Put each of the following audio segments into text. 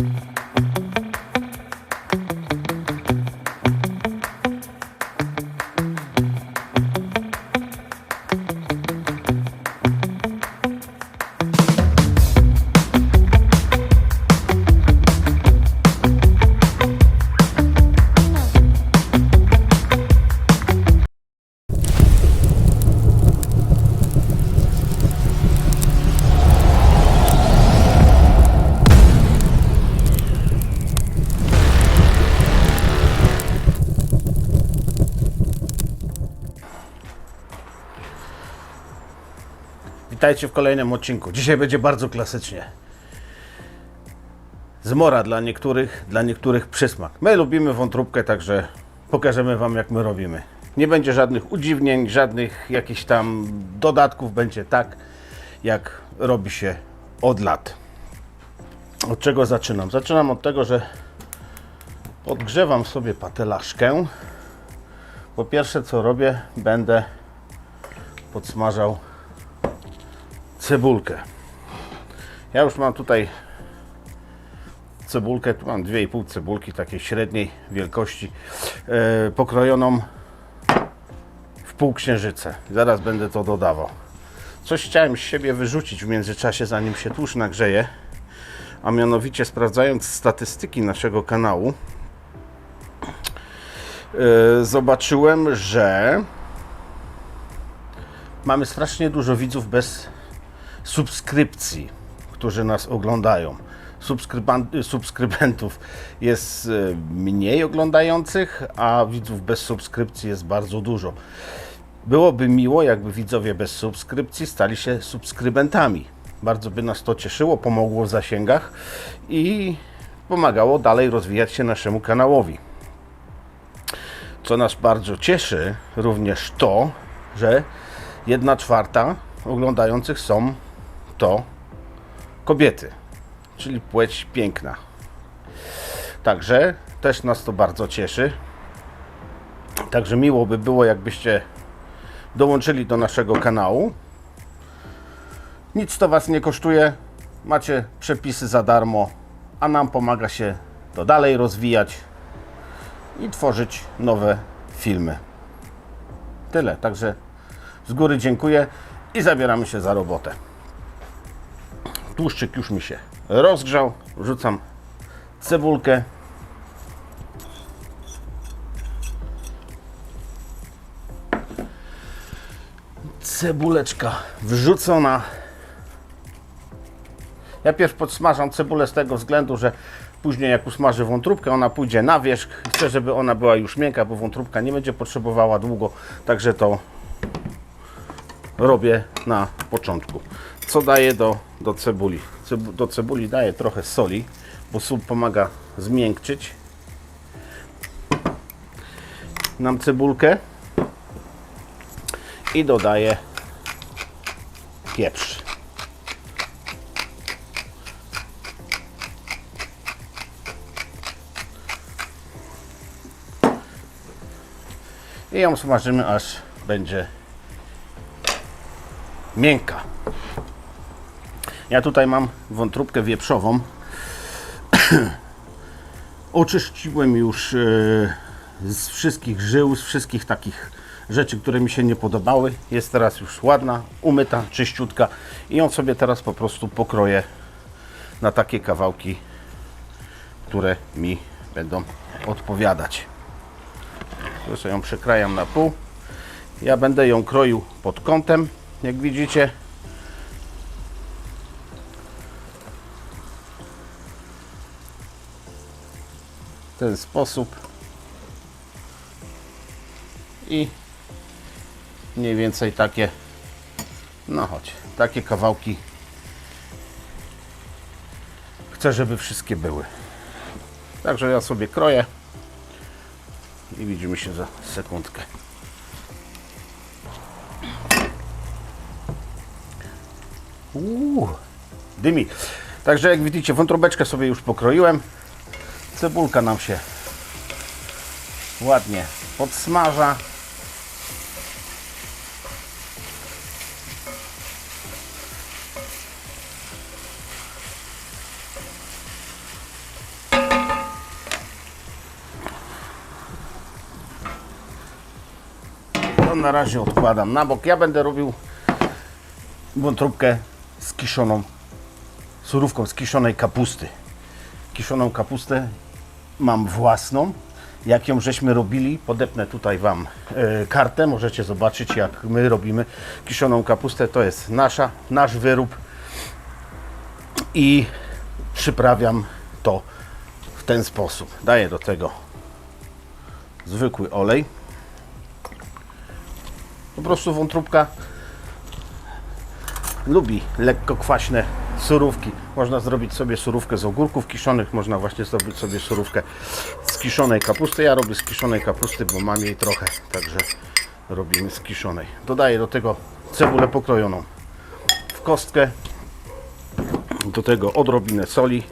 Mm-hmm. Witajcie w kolejnym odcinku. Dzisiaj będzie bardzo klasycznie. Zmora dla niektórych, dla niektórych przysmak. My lubimy wątróbkę, także pokażemy Wam jak my robimy. Nie będzie żadnych udziwnień, żadnych jakichś tam dodatków. Będzie tak, jak robi się od lat. Od czego zaczynam? Zaczynam od tego, że podgrzewam sobie patelaszkę. Po pierwsze co robię, będę podsmażał cebulkę. Ja już mam tutaj cebulkę, tu mam 2,5 cebulki takiej średniej wielkości, e, pokrojoną w pół księżyce. Zaraz będę to dodawał. Coś chciałem z siebie wyrzucić w międzyczasie, zanim się tłuszcz nagrzeje, a mianowicie sprawdzając statystyki naszego kanału, e, zobaczyłem, że mamy strasznie dużo widzów bez subskrypcji, którzy nas oglądają. Subskrybentów jest e, mniej oglądających, a widzów bez subskrypcji jest bardzo dużo. Byłoby miło, jakby widzowie bez subskrypcji stali się subskrybentami. Bardzo by nas to cieszyło, pomogło w zasięgach i pomagało dalej rozwijać się naszemu kanałowi. Co nas bardzo cieszy, również to, że jedna czwarta oglądających są to kobiety, czyli płeć piękna. Także też nas to bardzo cieszy. Także miło by było, jakbyście dołączyli do naszego kanału. Nic to Was nie kosztuje. Macie przepisy za darmo, a nam pomaga się to dalej rozwijać i tworzyć nowe filmy. Tyle. Także z góry dziękuję i zabieramy się za robotę. Tłuszczyk już mi się rozgrzał. Wrzucam cebulkę. Cebuleczka wrzucona. Ja pierw podsmażam cebulę z tego względu, że później jak usmażę wątróbkę, ona pójdzie na wierzch. Chcę, żeby ona była już miękka, bo wątróbka nie będzie potrzebowała długo, także to robię na początku. Co daję do, do cebuli? Cebu, do cebuli daję trochę soli, bo sól pomaga zmiękczyć nam cebulkę i dodaję pieprz. I ją smażymy aż będzie miękka. Ja tutaj mam wątróbkę wieprzową. Oczyściłem już e, z wszystkich żył, z wszystkich takich rzeczy, które mi się nie podobały. Jest teraz już ładna, umyta, czyściutka i ją sobie teraz po prostu pokroję na takie kawałki, które mi będą odpowiadać. Tu sobie ją przekrajam na pół. Ja będę ją kroił pod kątem, jak widzicie. Ten sposób. I mniej więcej takie, no chodź, takie kawałki chcę, żeby wszystkie były. Także ja sobie kroję i widzimy się za sekundkę. Uuu, dymi. Także jak widzicie, wątrobeczkę sobie już pokroiłem cebulka nam się ładnie podsmaża. To na razie odkładam na bok. Ja będę robił wątróbkę z kiszoną surówką z kiszonej kapusty. Kiszoną kapustę mam własną. Jak ją żeśmy robili, podepnę tutaj Wam e, kartę. Możecie zobaczyć, jak my robimy kiszoną kapustę. To jest nasza, nasz wyrób. I przyprawiam to w ten sposób. Daję do tego zwykły olej. Po prostu wątróbka lubi lekko kwaśne surówki. Można zrobić sobie surówkę z ogórków kiszonych, można właśnie zrobić sobie surówkę z kiszonej kapusty. Ja robię z kiszonej kapusty, bo mam jej trochę, także robimy z kiszonej. Dodaję do tego cebulę pokrojoną w kostkę. Do tego odrobinę soli.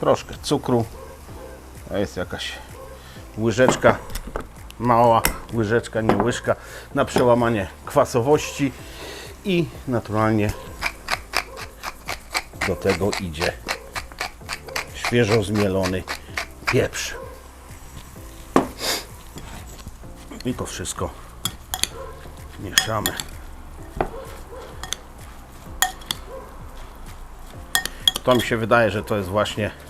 Troszkę cukru. To jest jakaś łyżeczka, mała łyżeczka, nie łyżka, na przełamanie kwasowości i naturalnie do tego idzie świeżo zmielony pieprz. I to wszystko mieszamy. To mi się wydaje, że to jest właśnie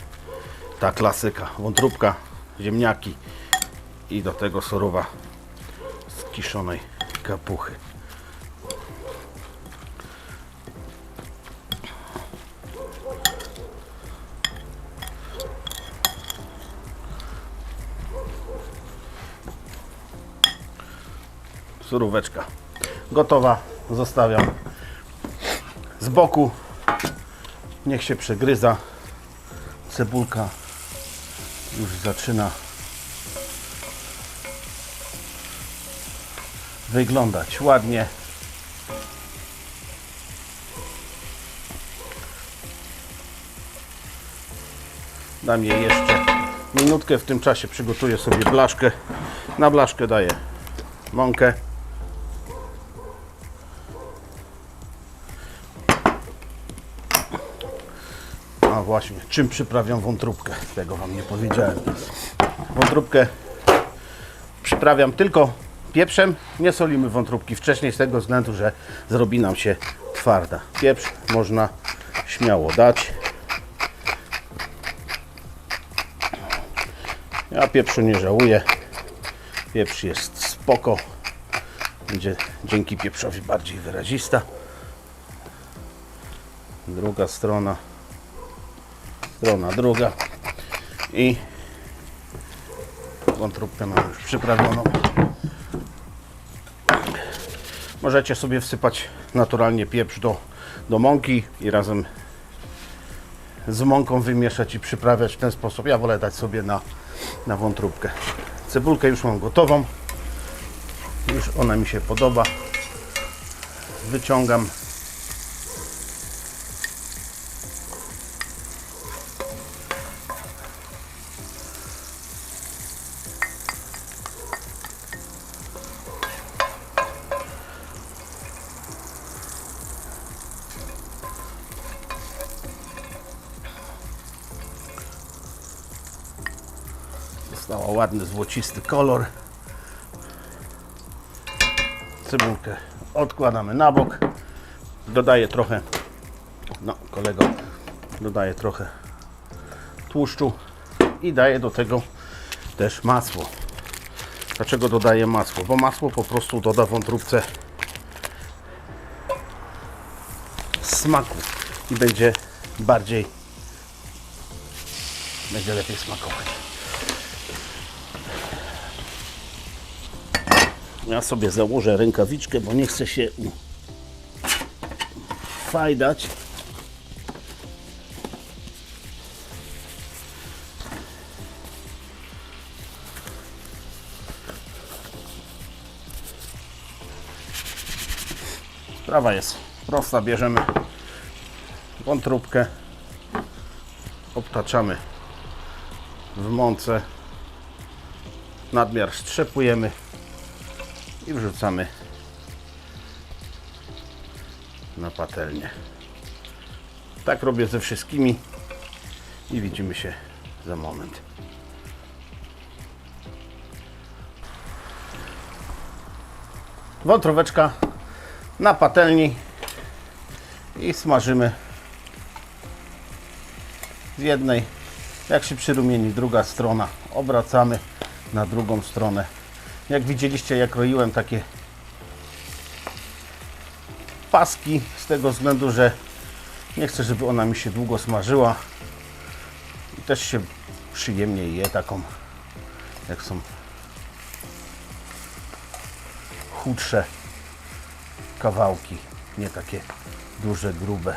ta klasyka. Wątróbka, ziemniaki i do tego surowa z kiszonej kapuchy. Suróweczka gotowa. Zostawiam z boku. Niech się przegryza. Cebulka już zaczyna wyglądać ładnie. Dam jej jeszcze minutkę. W tym czasie przygotuję sobie blaszkę. Na blaszkę daję mąkę. Właśnie, czym przyprawiam wątróbkę? Tego Wam nie powiedziałem. Wątróbkę przyprawiam tylko pieprzem. Nie solimy wątróbki wcześniej z tego względu, że zrobi nam się twarda. Pieprz można śmiało dać. Ja pieprzu nie żałuję. Pieprz jest spoko. Będzie dzięki pieprzowi bardziej wyrazista. Druga strona strona druga i wątróbkę mam już przyprawioną. Możecie sobie wsypać naturalnie pieprz do, do mąki i razem z mąką wymieszać i przyprawiać w ten sposób. Ja wolę dać sobie na, na wątróbkę. Cebulkę już mam gotową. Już ona mi się podoba. Wyciągam Dostała ładny złocisty kolor. Cebulkę odkładamy na bok. Dodaję trochę, no kolego, dodaję trochę tłuszczu i daję do tego też masło. Dlaczego dodaję masło? Bo masło po prostu doda wątróbce smaku i będzie bardziej będzie lepiej smakować. Ja sobie założę rękawiczkę, bo nie chcę się fajdać. Sprawa jest prosta. Bierzemy wątróbkę, obtaczamy w mące, nadmiar strzepujemy i wrzucamy na patelnię. Tak robię ze wszystkimi i widzimy się za moment. Wątroweczka na patelni i smażymy z jednej, jak się przyrumieni druga strona, obracamy na drugą stronę. Jak widzieliście, jak roiłem takie paski z tego względu, że nie chcę, żeby ona mi się długo smażyła i też się przyjemnie je taką, jak są chudsze kawałki, nie takie duże, grube.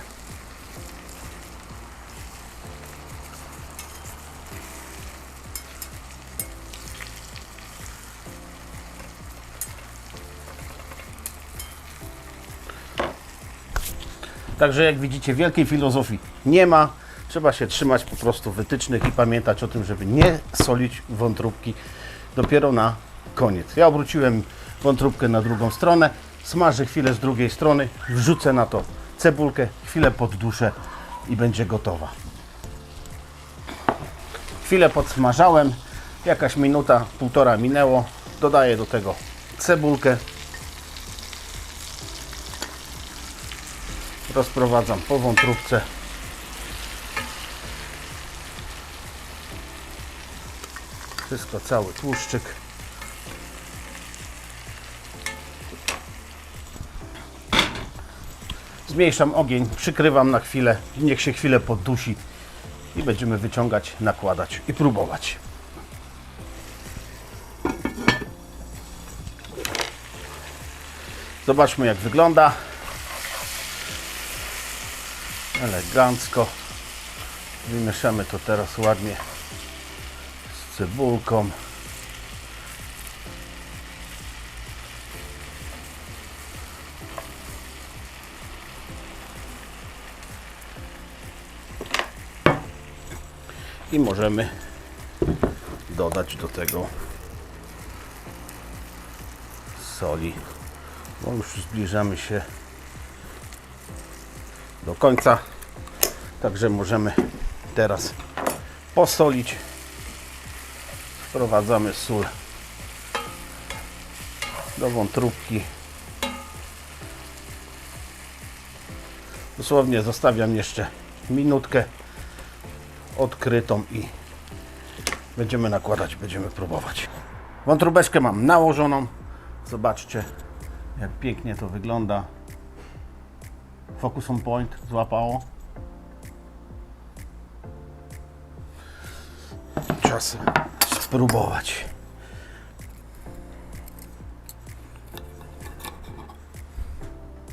Także jak widzicie, wielkiej filozofii nie ma. Trzeba się trzymać po prostu wytycznych i pamiętać o tym, żeby nie solić wątróbki dopiero na koniec. Ja obróciłem wątróbkę na drugą stronę, smażę chwilę z drugiej strony, wrzucę na to cebulkę, chwilę podduszę i będzie gotowa. Chwilę podsmażałem, jakaś minuta, półtora minęło. Dodaję do tego cebulkę. Rozprowadzam po wątróbce. Wszystko, cały tłuszczyk. Zmniejszam ogień, przykrywam na chwilę, niech się chwilę poddusi i będziemy wyciągać, nakładać i próbować. Zobaczmy jak wygląda. Elegancko. Wymieszamy to teraz ładnie z cebulką. I możemy dodać do tego soli, bo już zbliżamy się do końca. Także możemy teraz posolić. Wprowadzamy sól do wątróbki. Dosłownie zostawiam jeszcze minutkę odkrytą i będziemy nakładać, będziemy próbować. Wątróbeczkę mam nałożoną. Zobaczcie, jak pięknie to wygląda. Focus on point złapało. Czas spróbować.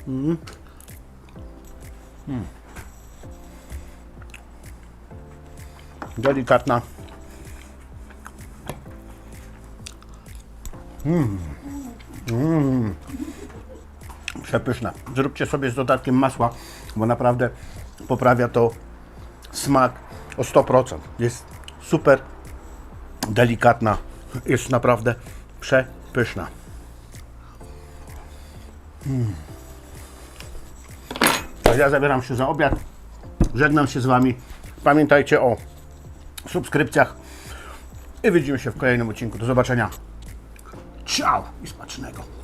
Mm. Mm. Delikatna. Mm. Przepyszna. Zróbcie sobie z dodatkiem masła, bo naprawdę poprawia to smak o 100%. Jest super delikatna. Jest naprawdę przepyszna. Mm. To ja zabieram się za obiad. Żegnam się z Wami. Pamiętajcie o subskrypcjach i widzimy się w kolejnym odcinku. Do zobaczenia. Ciao i smacznego.